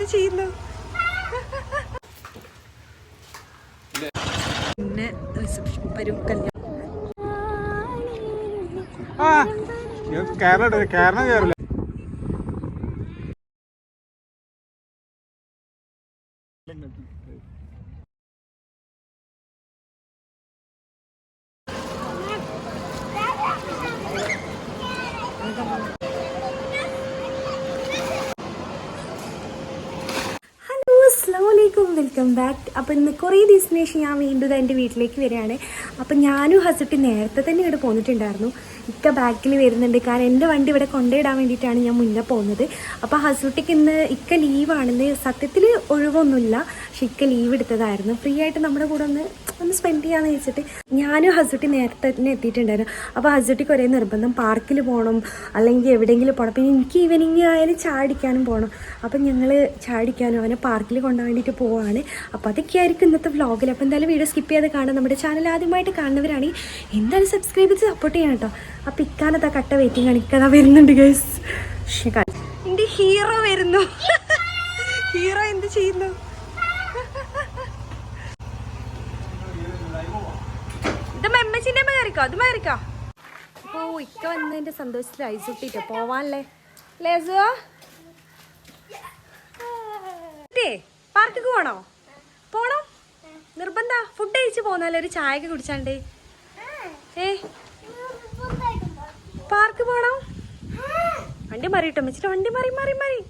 എന്ത് ചെയ്യുന്നു? പിന്നെ റിസപ്ഷൻ വരും കല്യാണം. കേരള കേരളം വെൽക്കം ബാക്ക് അപ്പോൾ ഇന്ന് കുറേ ദിവസത്തിന് ശേഷം ഞാൻ വീണ്ടും എന്റെ വീട്ടിലേക്ക് വരികയാണ്. അപ്പം ഞാനും ഹസുട്ടി നേരത്തെ തന്നെ ഇവിടെ പോന്നിട്ടുണ്ടായിരുന്നു. ഇക്ക ബാക്കിൽ വരുന്നുണ്ട്. കാരണം എന്റെ വണ്ടി ഇവിടെ കൊണ്ടുവിടാൻ വേണ്ടിയിട്ടാണ് ഞാൻ മുന്നേ പോകുന്നത് അപ്പോൾ ഹസ്ബൻഡിക്ക് ഇന്ന് ഇക്ക ലീവാണെന്ന് സത്യത്തിൽ ഒഴിവൊന്നുമില്ല. പക്ഷെ ഇക്ക ലീവ് എടുത്തതായിരുന്നു. ഫ്രീ ആയിട്ട് നമ്മുടെ കൂടെ ഒന്ന് ഒന്ന് സ്പെൻഡ് ചെയ്യാന്ന് വെച്ചിട്ട് ഞാനും ഹസുട്ടി നേരത്തെ തന്നെ എത്തിയിട്ടുണ്ടായിരുന്നു. അപ്പോൾ ഹസുട്ടിക്ക് ഒരേ നിർബന്ധം പാർക്കിൽ പോകണം അല്ലെങ്കിൽ എവിടെയെങ്കിലും പോകണം പിന്നെ എനിക്ക് ഈവനിങ് ആയാലും ചാടിക്കാനും പോകണം അപ്പം ഞങ്ങൾ ചാടിക്കാനും അവനെ പാർക്കിൽ കൊണ്ടുപോകാൻ വേണ്ടിയിട്ട് പോവാണ്. അപ്പോൾ അതൊക്കെ ആയിരിക്കും ഇന്നത്തെ വ്ളോഗിൽ അപ്പോൾ എന്തായാലും വീഡിയോ സ്കിപ്പ് ചെയ്ത് കാണാം നമ്മുടെ ചാനൽ ആദ്യമായിട്ട് കാണുന്നവരാണെങ്കിൽ എന്തായാലും സബ്സ്ക്രൈബ് ചെയ്ത് സപ്പോർട്ട് ചെയ്യണം കേട്ടോ. അപ്പോൾ ഇക്കാലത്ത് ആ കട്ട വെയിറ്റിംഗ് ആണ്. ഇക്കതാ വരുന്നുണ്ട് ഗൈസ് എന്റെ ഹീറോ വരുന്നു. ഹീറോ എന്ത് ചെയ്യുന്നു ഇത് കയറിക്കോ അത് കയറിക്കോ ഓ ഇക്ക സന്തോഷത്തിൽ ഐസ് ഇട്ടിട്ട് പോവാനല്ലേ ലേസോ പാർക്കിക്ക് പോണോ? പോണോ? നിർബന്ധ? ഫുഡ് കഴിച്ച് പോന്നാലേ? ഒരു ചായ കുടിച്ചാണ്ടേ. ഏ? പാർക്ക് പോണോ? വണ്ടി മാറിയിട്ടോ വെച്ചിട്ട് വണ്ടി മാറി മാറി മാറി.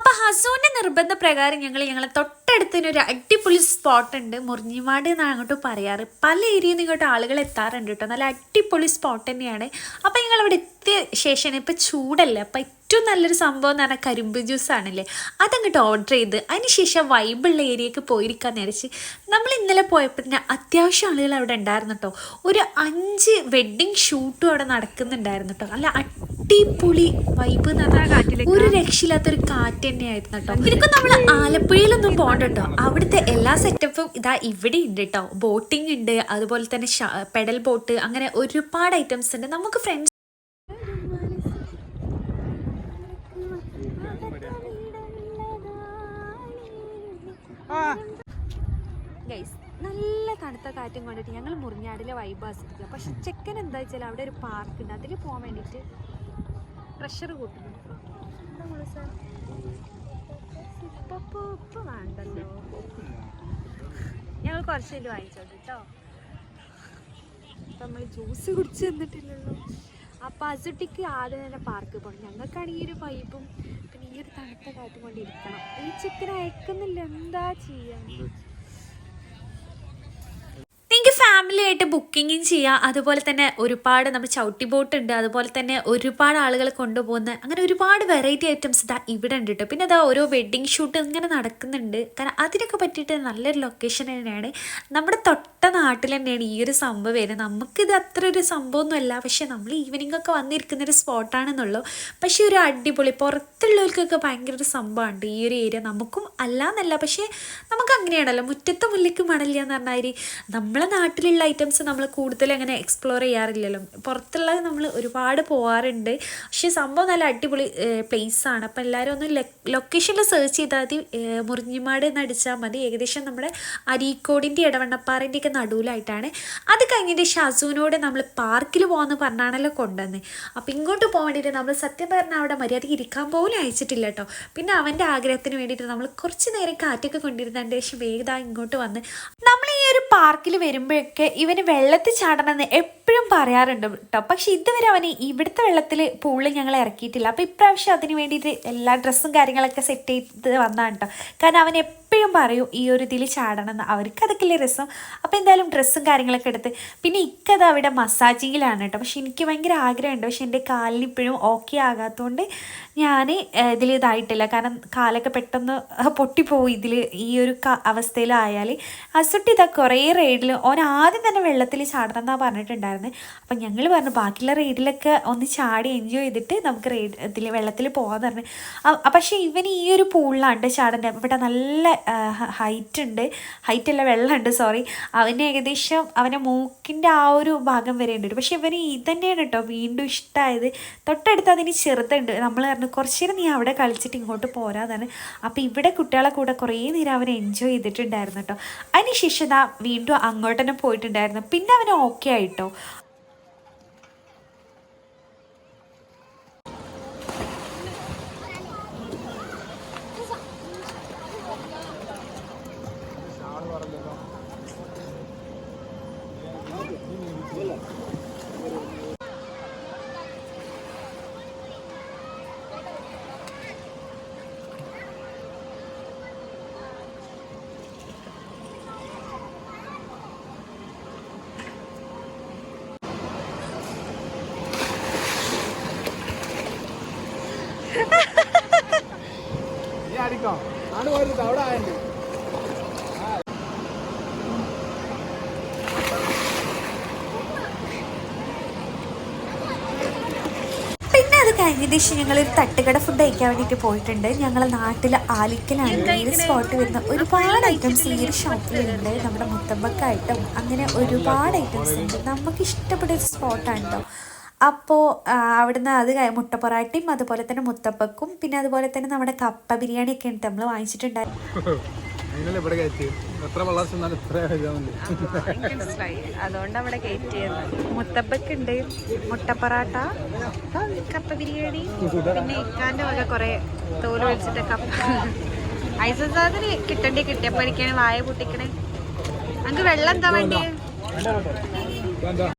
അപ്പൊ ഹസൂന്റെ നിർബന്ധ പ്രകാരം ഞങ്ങൾ ഞങ്ങളെ തൊട്ടടുത്തിന് ഒരു അടിപൊളി സ്പോട്ട് ഉണ്ട്. മുറിഞ്ഞിമാട് എന്നാണ് അങ്ങോട്ട് പറയാറ്. പല ഏരിയയിൽ ഇങ്ങോട്ട് ആളുകൾ എത്താറുണ്ട് കേട്ടോ. നല്ല അടിപൊളി സ്പോട്ട് തന്നെയാണ്. അപ്പോൾ ഞങ്ങൾ അവിടെ എത്തിയ ശേഷം ഇപ്പം ചൂടല്ലേ? അപ്പൊ ഏറ്റവും നല്ലൊരു സംഭവം എന്ന് പറഞ്ഞാൽ കരിമ്പ് ജ്യൂസ് ആണല്ലേ? അതങ്ങോട്ട് ഓർഡർ ചെയ്ത് അതിനുശേഷം വൈബുള്ള ഏരിയക്ക് പോയിരിക്കാൻ നേരിച്ച് നമ്മൾ ഇന്നലെ പോയപ്പോൾ തന്നെ അത്യാവശ്യം ആളുകൾ അവിടെ ഉണ്ടായിരുന്നു കേട്ടോ. ഒരു അഞ്ച് വെഡ്ഡിങ് ഷൂട്ടും അവിടെ നടക്കുന്നുണ്ടായിരുന്നു കേട്ടോ. അല്ല അടിപൊളി വൈബ് എന്ന് പറഞ്ഞാൽ ഒരു രക്ഷയില്ലാത്തൊരു കാറ്റ് തന്നെയായിരുന്നു കേട്ടോ. ഇതിനൊക്കെ നമ്മൾ ആലപ്പുഴയിലൊന്നും പോകണ്ട കേട്ടോ. അവിടുത്തെ എല്ലാ സെറ്റപ്പും ഇതാ ഇവിടെ ഉണ്ട് കേട്ടോ. ബോട്ടിംഗ് ഉണ്ട്. അതുപോലെ തന്നെ പെഡൽ ബോട്ട് അങ്ങനെ ഒരുപാട് ഐറ്റംസ് ഉണ്ട്. നമുക്ക് ഫ്രണ്ട്സ് നല്ല തണുത്ത കാറ്റും കൊണ്ടിട്ട് ഞങ്ങൾ മുറിഞ്ഞാടിലെ വൈബ് ആസ്വദിക്കുക. പക്ഷെ ചെക്കൻ എന്താ വെച്ചാൽ അവിടെ ഒരു പാർക്ക് ഉണ്ട്. അതിൽ പോകാൻ വേണ്ടിയിട്ട് പ്രഷർ കൂട്ടുന്നു. എന്താ ഉപ്പ് വേണ്ടല്ലോ ഞങ്ങൾ കുറച്ചേലും വാങ്ങിച്ചോണ്ട് കേട്ടോ നമ്മൾ ജ്യൂസ് കുടിച്ച് തന്നിട്ടില്ലല്ലോ അപ്പൊ അസുട്ടിക്ക് ആദ്യം തന്നെ പാർക്ക് പോകണം ഞങ്ങൾക്കാണെങ്കിൽ ഈ ഒരു വൈബും പിന്നെ ഈ ഒരു തണുത്ത കാറ്റും കൊണ്ട് ഇരിക്കണം. ഈ ചിക്കൻ അയക്കുന്നില്ല. എന്താ ചെയ്യാ ആയിട്ട് ബുക്കിങ്ങും ചെയ്യാം. അതുപോലെ തന്നെ ഒരുപാട് നമ്മൾ ചവിട്ടി ബോട്ട് ഉണ്ട്. അതുപോലെ തന്നെ ഒരുപാട് ആളുകൾ കൊണ്ടുപോകുന്ന അങ്ങനെ ഒരുപാട് വെറൈറ്റി ഐറ്റംസ് ഇതാ ഇവിടെ ഉണ്ട് കേട്ടോ പിന്നെ അതാ ഓരോ വെഡ്ഡിങ് ഷൂട്ട് ഇങ്ങനെ നടക്കുന്നുണ്ട്. കാരണം അതിനൊക്കെ പറ്റിയിട്ട് നല്ലൊരു ലൊക്കേഷൻ തന്നെയാണ്. നമ്മുടെ തൊട്ട നാട്ടിൽ തന്നെയാണ് ഈ ഒരു സംഭവം വരുന്നത്. നമുക്കിത് അത്ര ഒരു സംഭവമൊന്നുമല്ല പക്ഷെ നമ്മൾ ഈവനിങ് ഒക്കെ വന്നിരിക്കുന്ന ഒരു സ്പോട്ടാണെന്നുള്ളൂ പക്ഷേ ഒരു അടിപൊളി പുറത്തുള്ളവർക്കൊക്കെ ഭയങ്കര ഒരു സംഭവമുണ്ട് ഈ ഒരു ഏരിയ നമുക്കും അല്ല എന്നല്ല പക്ഷേ നമുക്ക് അങ്ങനെയാണല്ലോ. മുറ്റത്തെ മുല്ലയ്ക്ക് മണല്ല എന്ന് പറഞ്ഞാൽ നമ്മളെ നാട്ടിലുള്ള ഐറ്റംസ് നമ്മൾ കൂടുതൽ അങ്ങനെ എക്സ്പ്ലോർ ചെയ്യാറില്ലല്ലോ. പുറത്തുള്ളത് നമ്മൾ ഒരുപാട് പോകാറുണ്ട് പക്ഷേ സംഭവം നല്ല അടിപൊളി ആണ്. അപ്പോൾ എല്ലാവരും ഒന്ന് ലൊക്കേഷനിൽ സെർച്ച് ചെയ്താൽ മതി. മുറിഞ്ഞിമാട് എന്ന് അടിച്ചാൽ മതി. ഏകദേശം നമ്മുടെ അരീക്കോടിന്റെ ഇടവണ്ണപ്പാറിന്റെ ഒക്കെ നടുവിലായിട്ടാണ്. അത് കഴിഞ്ഞിട്ട് ഷാസുവിനോട് നമ്മൾ പാർക്കിൽ പോകാമെന്ന് പറഞ്ഞാണല്ലോ കൊണ്ടുവന്നത് അപ്പോൾ ഇങ്ങോട്ട് പോകാൻ വേണ്ടിയിട്ട് നമ്മൾ സത്യം പറഞ്ഞാൽ അവിടെ മര്യാദയ്ക്ക് ഇരിക്കാൻ പോലും അയച്ചിട്ടില്ല കേട്ടോ. പിന്നെ അവന്റെ ആഗ്രഹത്തിന് വേണ്ടിയിട്ട് നമ്മൾ കുറച്ച് നേരം കാറ്റൊക്കെ കൊണ്ടിരുന്നതിന്റെ ശേഷം വേഗത ഇങ്ങോട്ട് വന്ന്. നമ്മൾ ഒരു പാർക്കിൽ വരുമ്പോഴൊക്കെ ഇവന് വെള്ളത്തിൽ ചാടണമെന്ന് എപ്പോഴും പറയാറുണ്ട് കേട്ടോ പക്ഷെ ഇതുവരെ അവന് ഇവിടുത്തെ വെള്ളത്തിൽ പൂളിൽ ഞങ്ങൾ ഇറക്കിയിട്ടില്ല. അപ്പോൾ ഇപ്രാവശ്യം അതിന് വേണ്ടിയിട്ട് എല്ലാ ഡ്രസ്സും കാര്യങ്ങളൊക്കെ സെറ്റ് ചെയ്ത് വന്നാണ് കേട്ടോ കാരണം അവൻ എപ്പോഴും പറയും ഈ ഒരു ഇതിൽ ചാടണം എന്ന് അവർക്ക് അതൊക്കെ രസം. അപ്പോൾ എന്തായാലും ഡ്രസ്സും കാര്യങ്ങളൊക്കെ എടുത്ത് പിന്നെ ഇക്കത് അവിടെ മസാജിങ്ങിലാണ് കേട്ടോ. പക്ഷെ എനിക്ക് ഭയങ്കര ആഗ്രഹമുണ്ട്. പക്ഷെ എന്റെ കാലിന് ഇപ്പോഴും ഓക്കെ ആകാത്തതുകൊണ്ട് ഞാൻ ഇതിൽ ഇതായിട്ടില്ല. കാരണം കാലൊക്കെ പെട്ടെന്ന് പൊട്ടിപ്പോയി ഇതിൽ ഈ ഒരു അവസ്ഥയിലായാൽ അസുട്ടി ഇതാ കുറേ റൈഡിൽ ഓൻ ആദ്യം തന്നെ വെള്ളത്തിൽ ചാടണം എന്നാണ് പറഞ്ഞിട്ടുണ്ടായിരുന്നത് അപ്പം ഞങ്ങൾ പറഞ്ഞു ബാക്കിയുള്ള റൈഡിലൊക്കെ ഒന്ന് ചാടി എൻജോയ് ചെയ്തിട്ട് നമുക്ക് റൈഡ് ഇതിൽ വെള്ളത്തിൽ പോകാമെന്ന് പറഞ്ഞു. പക്ഷേ ഇവൻ ഈ ഒരു പൂളിലാണ് ചാടേണ്ടത്. ഇവിടെ നല്ല ഹൈറ്റ് ഉണ്ട്. ഹൈറ്റ് അല്ല വെള്ളമുണ്ട് സോറി അവന് ഏകദേശം അവന്റെ മൂക്കിന്റെ ആ ഒരു ഭാഗം വരെ ഉണ്ട്. പക്ഷേ ഇവന് ഇതന്നെയാണ് തന്നെയാണ് കേട്ടോ വീണ്ടും ഇഷ്ടമായത് തൊട്ടടുത്ത് അതിന് ചെറുതുണ്ട്. നമ്മൾ പറഞ്ഞു കുറച്ച് നേരം നീ അവിടെ കളിച്ചിട്ട് ഇങ്ങോട്ട് പോരാതാണ് അപ്പോൾ ഇവിടെ കുട്ടികളെ കൂടെ കുറേ നേരം അവനെ എൻജോയ് ചെയ്തിട്ടുണ്ടായിരുന്നു കേട്ടോ. അതിന് ശേഷം ദാ വീണ്ടും അങ്ങോട്ട് തന്നെ പോയിട്ടുണ്ടായിരുന്നു. പിന്നെ അവന് ഓക്കെ ആയിട്ടോ നീ അടിക്കോ പോയത് അവിടെ ആയുണ്ട്. കഴിഞ്ഞതിന് ഞങ്ങൾ ഒരു തട്ടുകട ഫുഡ് കഴിക്കാൻ വേണ്ടിയിട്ട് പോയിട്ടുണ്ട്. ഞങ്ങളെ നാട്ടിൽ ആലിക്കലാണ്. ഈ സ്പോട്ട് വരുന്ന ഒരുപാട് ഐറ്റംസ് ഈ ഒരു ഷോപ്പിലുണ്ട് നമ്മുടെ മുത്തമ്പക്കായിട്ടും അങ്ങനെ ഒരുപാട് ഐറ്റംസ് ഉണ്ട്. നമുക്ക് ഇഷ്ടപ്പെട്ട ഒരു സ്പോട്ടാണ് കേട്ടോ അപ്പോൾ അവിടുന്ന് അത് മുട്ട പൊറാട്ടയും അതുപോലെ തന്നെ മുത്തപ്പക്കും പിന്നെ അതുപോലെ തന്നെ നമ്മുടെ കപ്പ ബിരിയാണി ഒക്കെ ഉണ്ട് നമ്മൾ വാങ്ങിച്ചിട്ടുണ്ടായിരുന്നു കയറ്റി? അതുകൊണ്ട് അവിടെ കയറ്റിയത് മുത്തപ്പക്ക് ഉണ്ട് മുട്ടപ്പറാട്ട കപ്പ ബിരിയാണി പിന്നെ ഇക്കാന്റെ വക കുറെ തോൽ വെച്ചിട്ട് കപ്പ. ഐസസാദിന് കിട്ടണ്ടേ കിട്ടിയപ്പോ എനിക്കാണ് വായ പൊട്ടിക്കണേ. നമുക്ക് വെള്ളം എന്താ വേണ്ടി.